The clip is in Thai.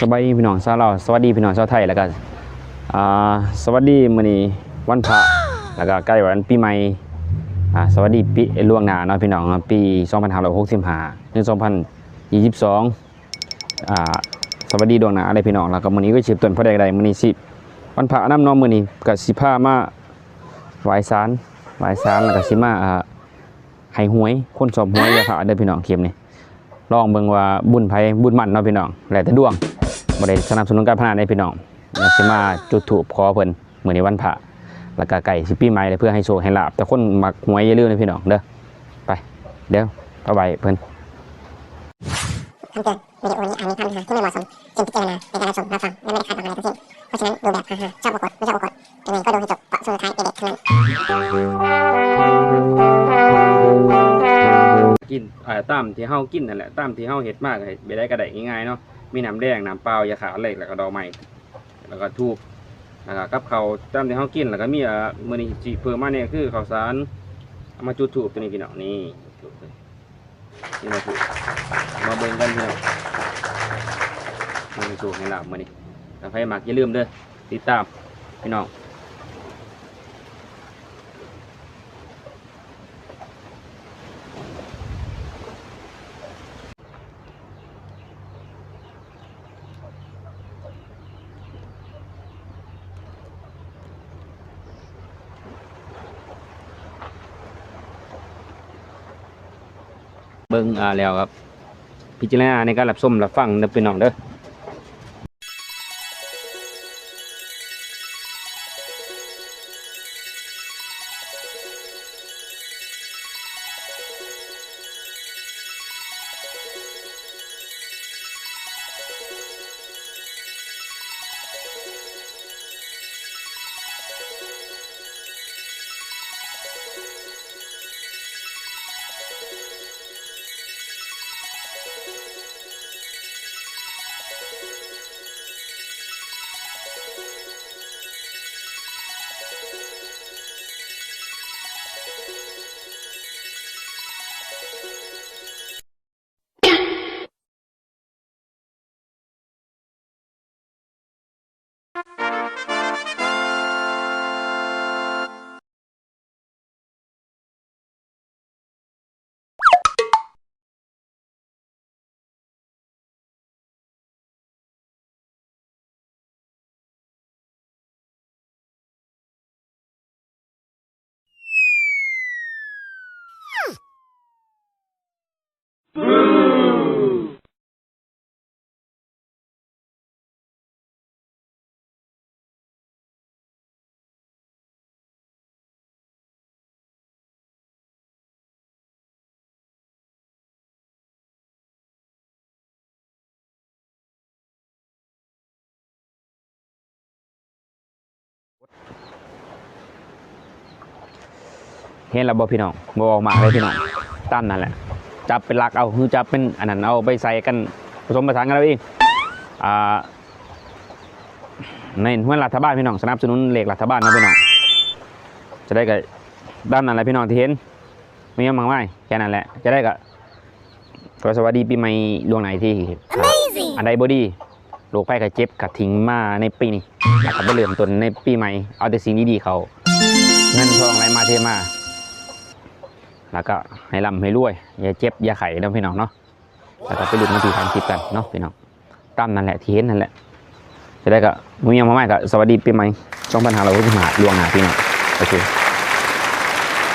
สบายดีพี่น้องชาวลาวสวัสดีพี่น้องชาวไทยแล้วก็สวัสดีมื้อนี้วันพระแล้วก็ใกล้วันปีใหม่สวัสดีปีล่วงหน้าเนาะพี่น้องเนาะปี2565ถึง2022อ่าสวัสดีดวงหน้าอะไรพี่น้องแล้วก็มื้อนี้ก็สิบต้นพระใดใดมื้อนี้สิวันพระน้ำนาะมื้อนี้ก็สิพามาไหว้ศาลไหว้ศาลแล้วก็สิมาอ่าให้หวยคนสอบหวยอย่าพลาดเด้อพี่น้องเข็มนี่ลองเบิ่งว่าบุญไผบุญมันเนาะพี่น้องแล้วแต่ดวง บ่ได้สนับสนุนการพนันได้พี่น้องอยากสิมาจุดธูปขอเพิ่นเหมือนี้วันพระแล้วก็ไก่สิปีใหม่เพื่อให้โชคให้ลาบแต่คนมักหวยอย่าลืมนะพี่น้องเด้อไปเดี๋ยวเอาไว้เพิ่นคำเตือนวิดีโอนี้อาจมีภาพเนื้อหาที่ไม่เหมาะสมจึงพิจารณาในการรับชมรับฟังและไม่ได้คาดหวังอะไรทั้งสิ้นเพราะฉะนั้นดูแบบฮาๆชอบกดไม่ชอบกดยังไงก็ดูให้จบเพราะสุดท้ายเป็นเด็กทั้งนั้นกินอ่าตามที่เฮากินนั่นแหละตามที่เฮาเฮ็ดมากให้ไปได้ก็ได้ง่ายๆเนาะ มีน้ำแดงน้ำเปล่ายาขาเหล็กแล้วก็ดอกไม้แล้วก็ทูบแล้วก็กับเขาตามที่เขากินแล้วก็มีอ่ามือนี้สิเพิ่มมาเนี่ยคือข้าวสารเอามาจุดธูปตัวนี้พี่น้องนี่จุดเลยนี่มาถูกมาเบิ่งกันพี่น้องมาถูกให้ลาบมือนี้ถ้าใครมักอย่าลืมเด้อติดตามพี่น้อง เบิ้งอ่าแล้วครับ พิจารณาในการรับส้มรับฟังเด้อพี่น้องเด้อ เห็นแล้วบ่พี่น้องบ่ออกมาเลยพี่น้องตามนั่นแหละจับเป็นหลักเอาคือจับเป็นอันนั้นเอาไปใส่กันผสมผสานกันเอาเองอ่าในห้วยรัฐบาลพี่น้องสนับสนุนเลขรัฐบาลนะพี่น้องจะได้กับด้านนั้นแหละพี่น้องที่เห็นไม่ยังมากมายแค่นั้นแหละจะได้กับก็สวัสดีปีใหม่ดวงไหนที่อันใดบดีโรคภัยไข้เจ็บกัดทิ้งมาในปีนี้แล้วก็ไปเริ่มต้นในปีใหม่เอาแต่สิ่งดีๆเขาเงินทองไหลมาเทมา แล้วก็ให้ลำให้รวย อย่าเจ็บ อย่าไข้นะพี่น้องเนาะแล้วก็ไปดูดนมาที่ทางคลิปกันเนาะพี่น้องตามนั่นแหละที่เห็นนั่นแหละจะได้ก็มุ้งยังมาใหม่ก็สวัสดีปีใหม่ช่องปัญหาเราก็จะหาลวงหนาพี่น้องโอเค